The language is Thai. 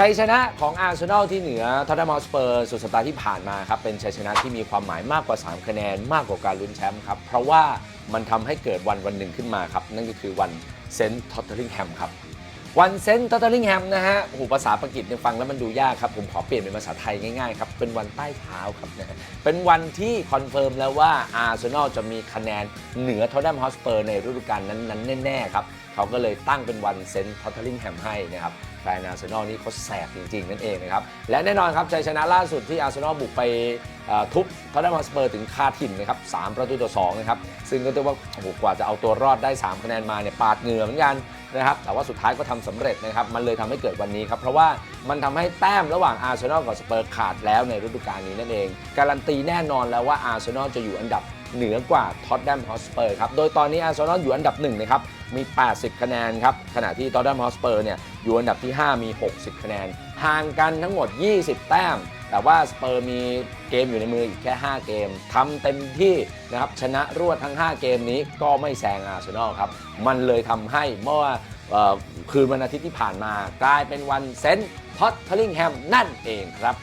ชัยชนะของอาร์เซนอลที่เหนือทอตแนมฮอสเปอร์สุดสัปดาห์ที่ผ่านมาครับ เป็นชัยชนะที่มีความหมายมากกว่า 3 คะแนน มากกว่าการลุ้นแชมป์ครับ เพราะว่ามันทำให้เกิดวันวันหนึ่งขึ้นมาครับ นั่นก็คือวันเซนต์ทอตเทอริงแฮมครับ วันเซนต์ทอตเทอริงแฮมนะฮะโอ้โหภาษาปากีสเนี่ยฟังแล้วมันดูยากครับ ผมขอเปลี่ยนเป็นภาษาไทยง่ายๆครับ เป็นวันใต้เท้าครับนะฮะเป็นวันที่คอนเฟิร์มแล้วว่าอาร์เซนอลจะมีคะแนนเหนือทอตแนมฮอสเปอร์ในฤดูกาลนั้นๆแน่ๆครับเขาก็เลยตั้งเป็นวันเซนต์ทอตเทอริงแฮมให้นะครับแฟนอาร์เซนอลนี่เขาแสบจริงๆ นั่นเองนะครับ และแน่นอนครับชัยชนะล่าสุดที่อาร์เซนอลบุกไปเอ่อทุบทอตแนมฮอสเปอร์ถึงคาถิ่นนะครับ3ประตูต่อ2นะครับซึ่งก็เรียกว่าโอ้โหกว่าจะเอาตัวรอดได้ 3 คะแนนมาเนี่ยปาดเหงื่อเหมือนกัน นะครับแต่ว่าสุดท้ายก็ทำสำเร็จนะครับมันเลยทำให้เกิดวันนี้ครับเพราะว่ามันทำให้แต้มระหว่างอาร์เซนอลกับสเปอร์ขาดแล้วในฤดูกาลนี้นั่นเอง การันตีแน่นอนแล้วว่าอาร์เซนอลจะอยู่อันดับเหนือกว่าท็อตแนมฮอสเปอร์ครับโดยตอนนี้อาร์เซนอลอยู่อันดับหนึ่งนะครับ มี 80 คะแนนครับ ขณะที่ท็อตแนมฮอสเปอร์เนี่ยอยู่อันดับที่ 5 มี 60 คะแนน ห่างกันทั้งหมด 20 แต้ม แต่ว่าสเปอร์มีเกมอยู่ในมืออีกแค่ 5 เกมทำเต็มที่นะครับ ชนะรวดทั้ง 5 เกมนี้ก็ไม่แซงอาร์เซนอลครับ มันเลยทำให้เมื่อคืนวันอาทิตย์ที่ผ่านมากลายเป็นวันเซนต์ท็อตเทอริงแฮมนั่นเองครับ